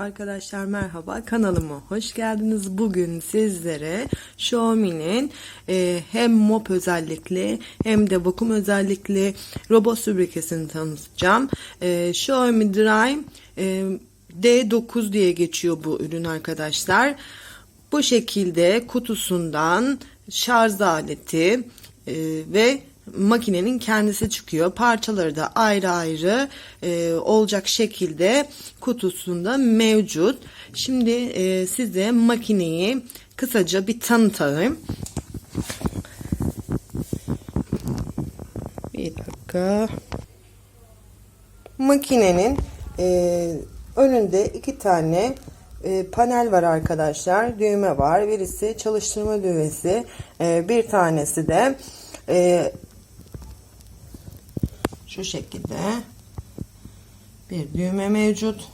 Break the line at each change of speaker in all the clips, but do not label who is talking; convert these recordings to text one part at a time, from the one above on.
Arkadaşlar merhaba kanalıma hoş geldiniz. Bugün sizlere Xiaomi'nin e, hem mop özellikli hem de vakum özellikli robot süpürgesini tanıtacağım. E, Xiaomi Drive e, D9 diye geçiyor bu ürün arkadaşlar. Bu şekilde kutusundan şarj aleti e, ve makinenin kendisi çıkıyor. Parçaları da ayrı ayrı e, olacak şekilde kutusunda mevcut. Şimdi e, size makineyi kısaca bir tanıtayım. Bir dakika. Makinenin e, önünde iki tane e, panel var arkadaşlar. Düğme var. Birisi çalıştırma düğmesi. E, bir tanesi de e, şu şekilde bir düğme mevcut.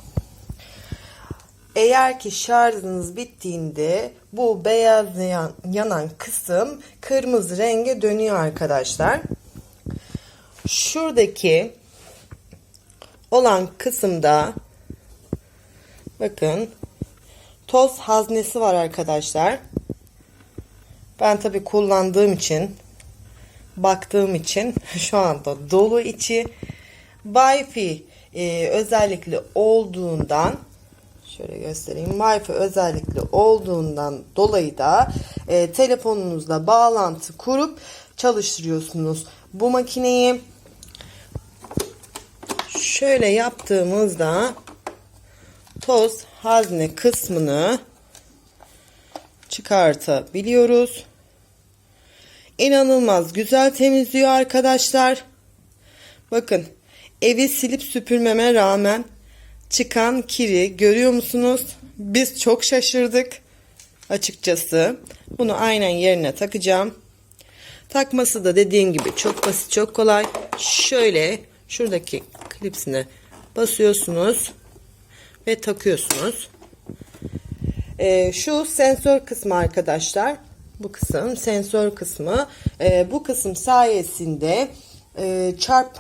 Eğer ki şarjınız bittiğinde bu beyaz yan, yanan kısım kırmızı renge dönüyor arkadaşlar. Şuradaki olan kısımda bakın toz haznesi var arkadaşlar. Ben tabi kullandığım için baktığım için şu anda dolu içi. Wi-Fi e, özellikli olduğundan şöyle göstereyim. Wi-Fi özellikli olduğundan dolayı da e, telefonunuzla bağlantı kurup çalıştırıyorsunuz bu makineyi. Şöyle yaptığımızda toz hazne kısmını çıkartabiliyoruz. İnanılmaz güzel temizliyor arkadaşlar. Bakın evi silip süpürmeme rağmen çıkan kiri görüyor musunuz? Biz çok şaşırdık açıkçası. Bunu aynen yerine takacağım. Takması da dediğim gibi çok basit çok kolay. Şöyle şuradaki klipsine basıyorsunuz ve takıyorsunuz. Ee, şu sensör kısmı arkadaşlar bu kısım sensör kısmı e, bu kısım sayesinde e, çarp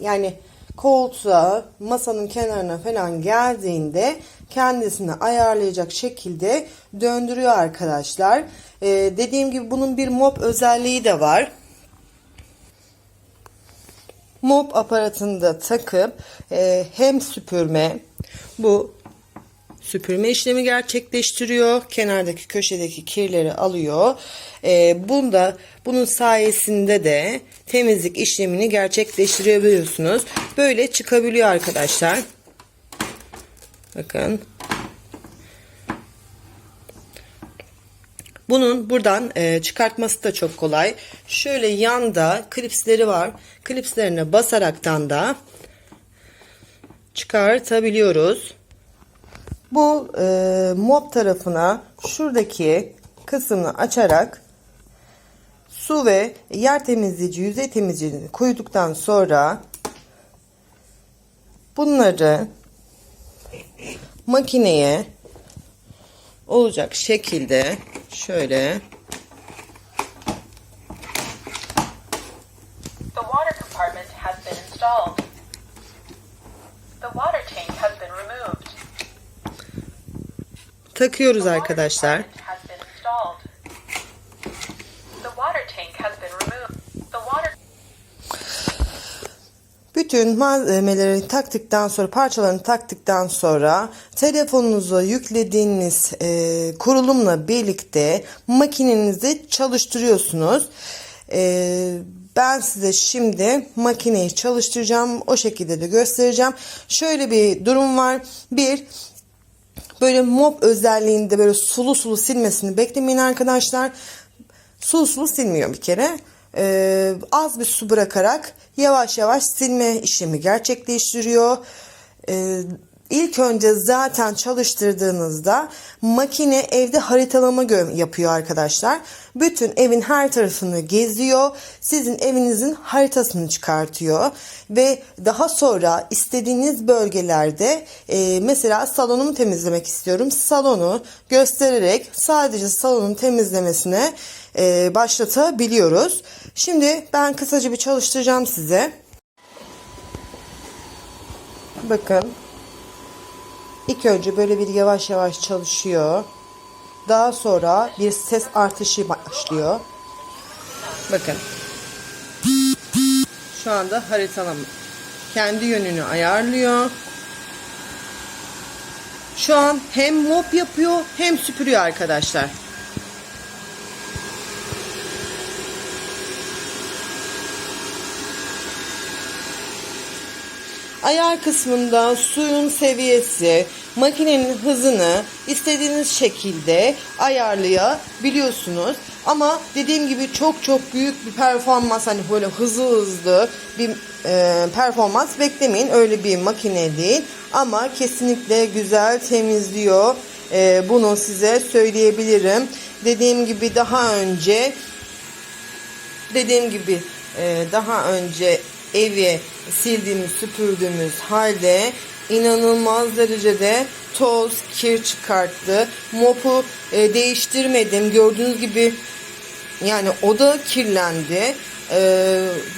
yani koltuğa masanın kenarına falan geldiğinde kendisini ayarlayacak şekilde döndürüyor arkadaşlar. E, dediğim gibi bunun bir mop özelliği de var. Mop aparatını da takıp e, hem süpürme bu süpürme işlemi gerçekleştiriyor. Kenardaki köşedeki kirleri alıyor. Ee, bunda bunun sayesinde de temizlik işlemini gerçekleştirebiliyorsunuz. Böyle çıkabiliyor arkadaşlar. Bakın. Bunun buradan e, çıkartması da çok kolay. Şöyle yanda klipsleri var. Klipslerine basaraktan da çıkartabiliyoruz. Bu e, mop tarafına şuradaki kısmını açarak su ve yer temizleyici, yüzey temizleyicini koyduktan sonra bunları makineye olacak şekilde şöyle
The water
Bütün malzemeleri taktıktan sonra parçalarını taktıktan sonra telefonunuza yüklediğiniz e, kurulumla birlikte makinenizi çalıştırıyorsunuz. E, ben size şimdi makineyi çalıştıracağım. O şekilde de göstereceğim. Şöyle bir durum var. Bir böyle mop özelliğinde böyle sulu sulu silmesini beklemeyin arkadaşlar. Sulu sulu silmiyor bir kere. Ee, az bir su bırakarak yavaş yavaş silme işlemi gerçekleştiriyor. Ee, ilk önce zaten çalıştırdığınızda makine evde haritalama yapıyor arkadaşlar. Bütün evin her tarafını geziyor. Sizin evinizin haritasını çıkartıyor. Ve daha sonra istediğiniz bölgelerde e, mesela salonumu temizlemek istiyorum. Salonu göstererek sadece salonun temizlemesine e, başlatabiliyoruz. Şimdi ben kısaca bir çalıştıracağım size. Bakın İlk önce böyle bir yavaş yavaş çalışıyor. Daha sonra bir ses artışı başlıyor. Bakın. Şu anda haritalama. Kendi yönünü ayarlıyor. Şu an hem mop yapıyor hem süpürüyor arkadaşlar. Ayar kısmında suyun seviyesi, makinenin hızını istediğiniz şekilde ayarlayabiliyorsunuz. Ama dediğim gibi çok çok büyük bir performans hani böyle hızlı hızlı bir e, performans beklemeyin. Öyle bir makine değil. Ama kesinlikle güzel temizliyor. E, bunu size söyleyebilirim. Dediğim gibi daha önce dediğim gibi e, daha önce evi sildiğimiz süpürdüğümüz halde inanılmaz derecede toz kir çıkarttı. Mopu e, değiştirmedim. Gördüğünüz gibi yani oda kirlendi. E,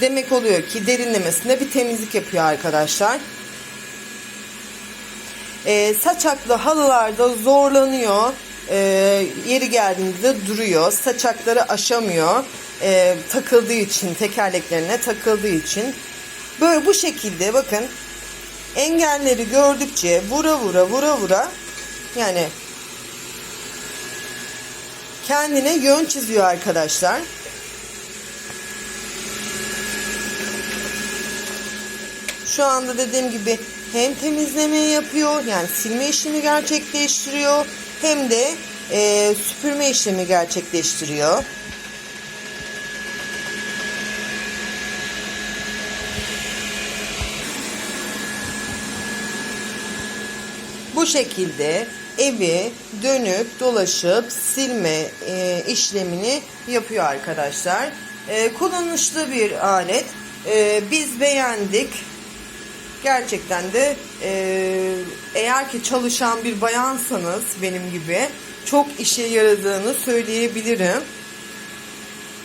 demek oluyor ki derinlemesine bir temizlik yapıyor arkadaşlar. E, saçaklı halılarda zorlanıyor. E, yeri geldiğinde duruyor. Saçakları aşamıyor. E, takıldığı için, tekerleklerine takıldığı için. Böyle bu şekilde bakın engelleri gördükçe vura vura vura vura yani kendine yön çiziyor arkadaşlar. Şu anda dediğim gibi hem temizleme yapıyor yani silme işlemi gerçekleştiriyor hem de e, süpürme işlemi gerçekleştiriyor. Şekilde evi dönüp dolaşıp silme e, işlemini yapıyor arkadaşlar. E, kullanışlı bir alet. E, biz beğendik. Gerçekten de e, eğer ki çalışan bir bayansanız benim gibi çok işe yaradığını söyleyebilirim.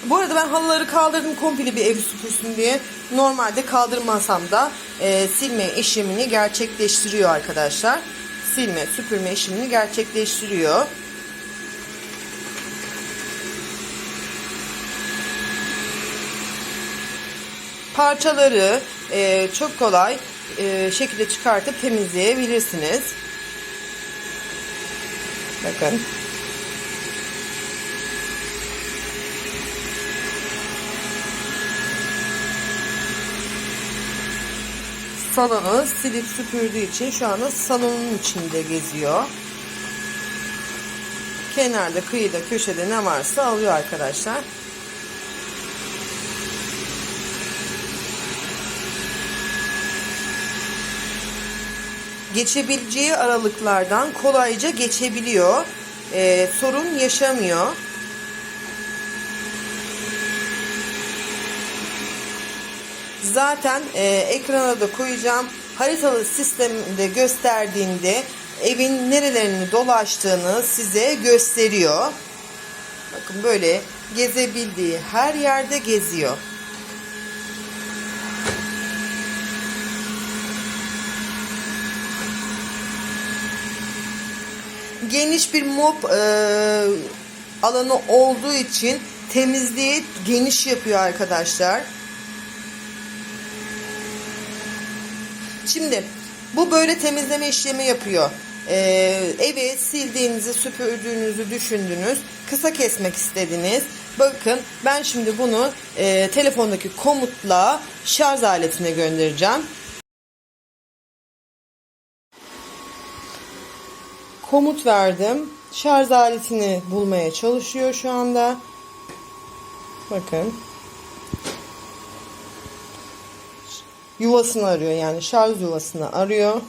Bu arada ben halıları kaldırdım komple bir evi süpürsün diye. Normalde kaldırmasam da e, silme işlemini gerçekleştiriyor arkadaşlar. Silme, süpürme işlemini gerçekleştiriyor. Parçaları e, çok kolay e, şekilde çıkartıp temizleyebilirsiniz. Bakın. Salonu silip süpürdüğü için şu anda salonun içinde geziyor. Kenarda, kıyıda, köşede ne varsa alıyor arkadaşlar. Geçebileceği aralıklardan kolayca geçebiliyor. Ee, sorun yaşamıyor. Zaten e, ekrana da koyacağım. Haritalı sistemde gösterdiğinde evin nerelerini dolaştığını size gösteriyor. Bakın böyle gezebildiği her yerde geziyor. Geniş bir mop e, alanı olduğu için temizliği geniş yapıyor arkadaşlar. Şimdi bu böyle temizleme işlemi yapıyor. Ee, evi sildiğinizi, süpürdüğünüzü düşündünüz. Kısa kesmek istediniz. Bakın ben şimdi bunu e, telefondaki komutla şarj aletine göndereceğim. Komut verdim. Şarj aletini bulmaya çalışıyor şu anda. Bakın. Yuvasını arıyor yani şarj yuvasını arıyor.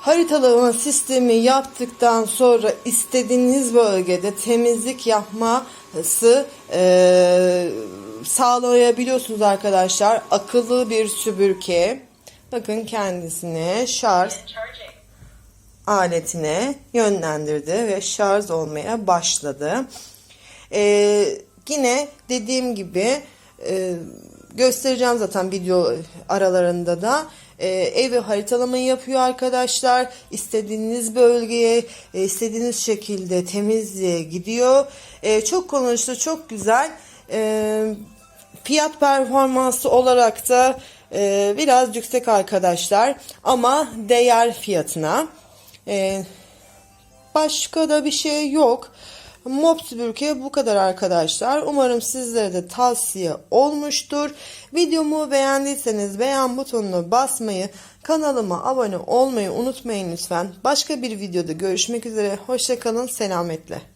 Haritalama sistemi yaptıktan sonra istediğiniz bölgede temizlik yapması e, sağlayabiliyorsunuz arkadaşlar. Akıllı bir süpürge. Bakın kendisine şarj. Aletine yönlendirdi ve şarj olmaya başladı. Ee, yine dediğim gibi e, göstereceğim zaten video aralarında da e, evi haritalama yapıyor arkadaşlar. İstediğiniz bölgeye, e, istediğiniz şekilde temizliğe gidiyor. E, çok kullanışlı, çok güzel. E, fiyat performansı olarak da e, biraz yüksek arkadaşlar ama değer fiyatına. E, Başka da bir şey yok. Mob süpürge bu kadar arkadaşlar. Umarım sizlere de tavsiye olmuştur. Videomu beğendiyseniz beğen butonuna basmayı, kanalıma abone olmayı unutmayın lütfen. Başka bir videoda görüşmek üzere. Hoşçakalın, selametle.